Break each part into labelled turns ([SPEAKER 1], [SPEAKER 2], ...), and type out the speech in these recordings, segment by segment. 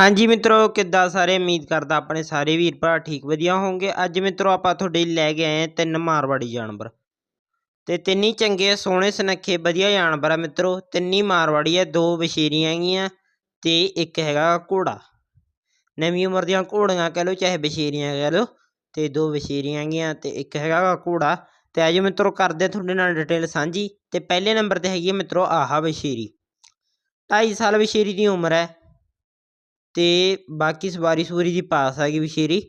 [SPEAKER 1] ਹਾਂਜੀ ਮਿੱਤਰੋ, ਕਿੱਦਾਂ ਸਾਰੇ? ਉਮੀਦ ਕਰਦਾ ਆਪਣੇ ਸਾਰੇ ਵੀਰ ਭਰਾ ਠੀਕ ਵਧੀਆ ਹੋਵੋਗੇ ਅੱਜ ਮਿੱਤਰੋ, ਆਪਾਂ ਤੁਹਾਡੇ ਲਈ ਲੈ ਕੇ ਆਏ ਹਾਂ ਤਿੰਨ ਮਾਰਵਾੜੀ ਜਾਨਵਰ। ਤੇ ਤਿੰਨੀ ਚੰਗੇ, ਸੋਹਣੇ, ਸੁਨੱਖੇ, ਵਧੀਆ ਜਾਨਵਰ ਆ ਮਿੱਤਰੋ। ਤਿੰਨੀ ਮਾਰਵਾੜੀ ਆ, ਦੋ ਵਸ਼ੇਰੀਆਂ ਹੈਗੀਆਂ ਤੇ ਇੱਕ ਹੈਗਾ ਘੋੜਾ। ਨਵੀਂ ਉਮਰ ਦੀਆਂ ਘੋੜੀਆਂ ਕਹਿ ਲਓ, ਚਾਹੇ ਵਸ਼ੇਰੀਆਂ ਕਹਿ ਲਓ, ਤੇ ਦੋ ਵਸ਼ੇਰੀਆਂ ਹੈਗੀਆਂ ਤੇ ਇੱਕ ਹੈਗਾ ਘੋੜਾ। ਤੇ ਅੱਜ ਮਿੱਤਰੋ, ਕਰਦੇ ਤੁਹਾਡੇ ਨਾਲ ਡਿਟੇਲ ਸਾਂਝੀ। ਤੇ ਪਹਿਲੇ ਨੰਬਰ ਤੇ ਹੈਗੀ ਹੈ ਮਿੱਤਰੋ, ਆਹਾ ਵਸ਼ੇਰੀ। 2.5 ਸਾਲ ਵਸ਼ੇਰੀ ਦੀ ਉਮਰ ਹੈ। ਅਤੇ ਬਾਕੀ ਸਵਾਰੀ ਸੂਰੀ ਦੀ ਪਾਸ ਆ ਗਈ ਵਸ਼ੇਰੀ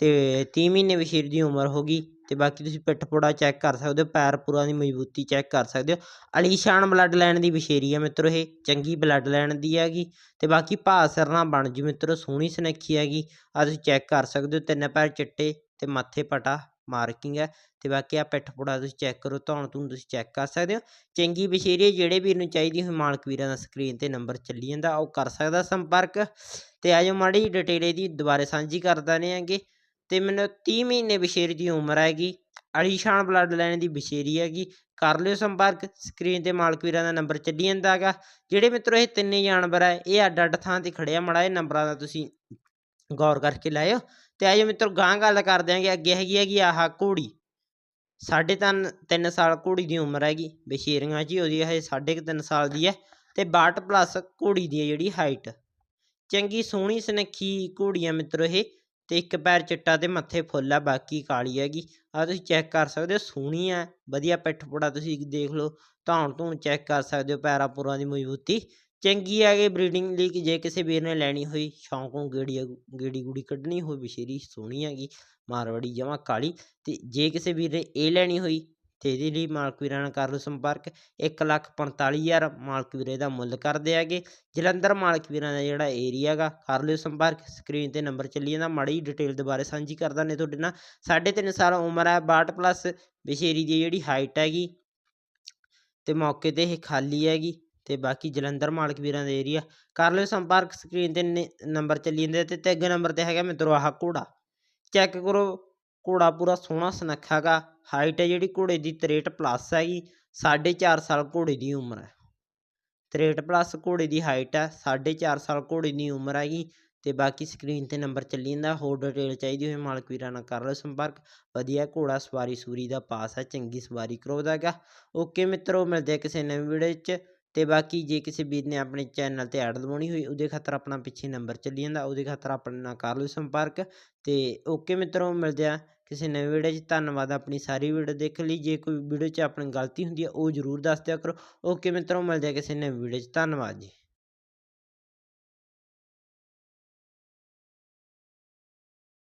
[SPEAKER 1] ਤੇ 30 ਮਹੀਨੇ ਵਸ਼ੇਰੀ ਦੀ ਉਮਰ ਹੋ ਗਈ ਅਤੇ ਬਾਕੀ ਤੁਸੀਂ ਪਿੱਠ ਪੋੜਾ ਚੈੱਕ ਕਰ ਸਕਦੇ ਹੋ, ਪੈਰ ਪੂਰਾਂ ਦੀ ਮਜ਼ਬੂਤੀ ਚੈੱਕ ਕਰ ਸਕਦੇ ਹੋ। ਅਲੀਸ਼ਾਨ ਬਲੱਡ ਲਾਈਨ ਦੀ ਵਸ਼ੇਰੀ ਆ ਮਿੱਤਰੋ ਇਹ, ਚੰਗੀ ਬਲੱਡ ਲਾਈਨ ਦੀ ਹੈਗੀ ਅਤੇ ਬਾਕੀ ਭਾਅ ਸਰਨਾ ਬਣ ਜੂ ਮਿੱਤਰੋ, ਸੋਹਣੀ ਸੁਨੱਖੀ ਹੈਗੀ ਆ ਤੁਸੀਂ ਚੈੱਕ ਕਰ ਸਕਦੇ ਹੋ, ਤਿੰਨ ਪੈਰ ਚਿੱਟੇ ਅਤੇ ਮੱਥੇ ਪਟਾ। ਮਾਰਕਿੰਗ ਹੈ ਤੇ ਬਾਕੀ ਆ ਪਿੱਠ ਪੁੜਾ ਤੁਸੀਂ ਚੈੱਕ ਕਰੋ, ਧੌਣ ਧੂਣ ਤੁਸੀਂ ਚੈੱਕ ਕਰ ਸਕਦੇ ਹੋ। ਚੰਗੀ ਵਸ਼ੇਰੀ ਹੈ, ਜਿਹੜੇ ਵੀਰ ਨੂੰ ਚਾਹੀਦੀ ਹੋਈ ਮਾਲਕ ਵੀਰਾਂ ਦਾ ਸਕਰੀਨ ਤੇ ਨੰਬਰ ਚੱਲੀ ਜਾਂਦਾ, ਉਹ ਕਰ ਸਕਦਾ ਸੰਪਰਕ। ਤੇ ਆਜੋ ਮਾੜੀ ਡਿਟੇਲ ਇਹਦੀ, ਦੁਬਾਰੇ ਸਾਂਝੀ ਕਰ ਦਨੇ ਆਂਗੇ ਤੇ ਮੈਨੂੰ 30 ਮਹੀਨੇ ਵਸ਼ੇਰੀ ਦੀ ਉਮਰ ਹੈਗੀ, ਅਲੀਸ਼ਾਨ ਬਲੱਡ ਲਾਈਨ ਦੀ ਵਸ਼ੇਰੀ ਹੈਗੀ, ਕਰ ਲਿਓ ਸੰਪਰਕ ਸਕਰੀਨ ਤੇ ਮਾਲਕ ਵੀਰਾਂ ਦਾ ਨੰਬਰ ਚੱਲੀ ਜਾਂਦਾ ਹੈਗਾ ਜਿਹੜੇ ਮਿੱਤਰੋ ਇਹ ਤਿੰਨੇ ਜਾਨਵਰ ਹੈ ਇਹ ਅੱਡ ਅੱਡ ਥਾਂ ਤੇ ਖੜਿਆ ਮੜਾ ਇਹ ਨੰਬਰਾਂ ਦਾ ਤੁਸੀਂ ਗੌਰ ਕਰਕੇ ਲਾਇਓ। ਤੇ ਆਜੋ ਮਿੱਤਰ ਗਾਂ ਗੱਲ ਕਰ ਦਿਆਂਗੇ ਅੱਗੇ ਹੈਗੀ ਹੈਗੀ ਆਹ ਘੋੜੀ। ਸਾਢੇ ਤਿੰਨ ਤਿੰਨ ਸਾਲ ਘੋੜੀ ਦੀ ਉਮਰ ਹੈਗੀ। ਬਸ਼ੇਰੀਆਂ ਜੀ, ਉਹਦੀ ਇਹ ਸਾਢੇ ਕੁ ਤਿੰਨ ਸਾਲ ਦੀ ਹੈ। ਤੇ 62 ਪਲੱਸ ਘੋੜੀ ਦੀ ਹੈ ਜਿਹੜੀ ਹਾਈਟ ਚੰਗੀ ਸੋਹਣੀ ਸੁਨੱਖੀ ਘੋੜੀ ਹੈ ਮਿੱਤਰੋ ਇਹ। ਤੇ ਇੱਕ ਪੈਰ ਚਿੱਟਾ ਤੇ ਮੱਥੇ ਫੁੱਲ ਆ, ਬਾਕੀ ਕਾਲੀ ਹੈਗੀ। ਆ ਤੁਸੀਂ ਚੈੱਕ ਕਰ ਸਕਦੇ ਹੋ, ਸੋਹਣੀ ਆ। ਵਧੀਆ ਪਿੱਠ ਪੁੜਾ ਤੁਸੀਂ ਦੇਖ ਲਓ। ਧੌਣ ਧੂਣ ਚੈੱਕ ਕਰ ਸਕਦੇ ਹੋ ਪੈਰਾਂ ਪੂਰਾਂ ਦੀ ਮਜ਼ਬੂਤੀ। ਚੰਗੀ ਹੈਗੇ ਬਰੀਡਿੰਗ ਲਈ ਕਿ ਜੇ ਕਿਸੇ ਵੀਰ ਨੇ ਲੈਣੀ ਹੋਈ, ਸ਼ੌਂਕ ਗੇੜੀ ਗੇੜੀ ਗੂੜੀ ਕੱਢਣੀ ਹੋਈ, ਬਸ਼ੇਰੀ ਸੋਹਣੀ ਹੈਗੀ, ਮਾਰਵਾੜੀ ਜਮਾ ਕਾਲੀ, ਤੇ ਜੇ ਕਿਸੇ ਵੀਰ ਨੇ ਇਹ ਲੈਣੀ ਹੋਈ, ਤੇ ਇਹਦੇ ਲਈ ਮਾਲਕ ਵੀਰਾਂ ਨਾਲ ਕਰ ਲਓ ਸੰਪਰਕ। ਇੱਕ ਲੱਖ ਪੰਤਾਲੀ ਹਜ਼ਾਰ ਮਾਲਕ ਵੀਰੇ ਦਾ ਮੁੱਲ ਕਰਦੇ ਹੈਗੇ। ਜਲੰਧਰ ਮਾਲਕ ਵੀਰਾਂ ਦਾ ਜਿਹੜਾ ਏਰੀਆ ਹੈਗਾ, ਕਰ ਲਿਓ ਸੰਪਰਕ। ਸਕਰੀਨ ਤੇ ਨੰਬਰ ਚੱਲੀ ਜਾਂਦਾ, ਮਾੜੀ ਡਿਟੇਲ ਦੁਬਾਰੇ ਸਾਂਝੀ ਕਰਦਾ ਨੇ ਤੁਹਾਡੇ ਨਾਲ। ਸਾਢੇ ਤਿੰਨ ਸਾਲ ਉਮਰ ਹੈ 62 ਪਲੱਸ ਬਸ਼ੇਰੀ ਦੀ ਜਿਹੜੀ ਹਾਈਟ ਹੈਗੀ, ਤੇ ਮੌਕੇ ਤੇ ਇਹ ਖਾਲੀ ਹੈਗੀ। ਤੇ ਬਾਕੀ ਜਲੰਧਰ ਮਾਲਕ ਵੀਰਾਂ ਦੇ ਏਰੀਆ ਕਰ ਲਿਓ ਸੰਪਰਕ ਸਕਰੀਨ ਤੇ ਨੰਬਰ ਚੱਲੀ ਜਾਂਦੇ ਤੇ ਤੀਜੇ ਨੰਬਰ ਤੇ ਹੈਗਾ ਮਿੱਤਰੋ ਆਹ ਘੋੜਾ। ਚੈੱਕ ਕਰੋ, ਘੋੜਾ ਪੂਰਾ ਸੋਹਣਾ ਸੁਨੱਖਾ ਗਾ ਹਾਈਟ ਹੈ ਜਿਹੜੀ ਘੋੜੇ ਦੀ 63 ਪਲੱਸ ਹੈਗੀ 4.5 ਸਾਲ ਘੋੜੇ ਦੀ ਉਮਰ ਹੈ। 63 ਪਲੱਸ ਘੋੜੇ ਦੀ ਹਾਈਟ ਹੈ 4.5 ਸਾਲ ਘੋੜੇ ਦੀ ਉਮਰ ਹੈਗੀ, ਤੇ ਬਾਕੀ ਸਕਰੀਨ ਤੇ ਨੰਬਰ ਚੱਲੀ ਜਾਂਦਾ, ਹੋਰ ਡਿਟੇਲ ਚਾਹੀਦੀ ਹੋਵੇ ਮਾਲਕ ਵੀਰਾਂ ਨਾਲ ਕਰ ਲਓ ਸੰਪਰਕ। ਵਧੀਆ ਘੋੜਾ ਸਵਾਰੀ ਸੂਰੀ ਦਾ ਪਾਸ ਹੈ, ਚੰਗੀ ਸਵਾਰੀ ਕਰਵਾਉਂਦਾ ਹੈਗਾ ਓਕੇ ਮਿੱਤਰੋ, ਮਿਲਦੇ ਆ ਕਿਸੇ ਨਵੀਂ ਵੀਡੀਓ 'ਚ। ਤੇ ਬਾਕੀ ਜੇ ਕਿਸੇ ਵੀਰ ਨੇ ਆਪਣੇ ਚੈਨਲ ਤੇ ਐਡ ਲਵਾਉਣੀ ਹੋਈ, ਉਹਦੇ ਖਾਤਰ ਆਪਣਾ ਪਿੱਛੇ ਨੰਬਰ ਚੱਲੀ ਜਾਂਦਾ, ਉਹਦੇ ਖਾਤਰ ਆਪਣੇ ਨਾਲ ਕਰ ਲਓ ਸੰਪਰਕ। ਤੇ ਓਕੇ ਮਿੱਤਰੋ, ਮਿਲਦੇ ਆ ਕਿਸੇ ਨਵੀਂ ਵੀਡੀਓ 'ਚ। ਧੰਨਵਾਦ ਆਪਣੀ ਸਾਰੀ ਵੀਡੀਓ ਦੇਖਣ ਲਈ। ਜੇ ਕੋਈ ਵੀਡੀਓ 'ਚ ਆਪਣੀ ਗਲਤੀ ਹੁੰਦੀ ਹੈ, ਉਹ ਜ਼ਰੂਰ ਦੱਸ ਦਿਆ ਕਰੋ। ਓਕੇ ਮਿੱਤਰੋ, ਮਿਲਦੇ ਆ ਕਿਸੇ ਨਵੀਂ ਵੀਡੀਓ 'ਚ। ਧੰਨਵਾਦ ਜੀ।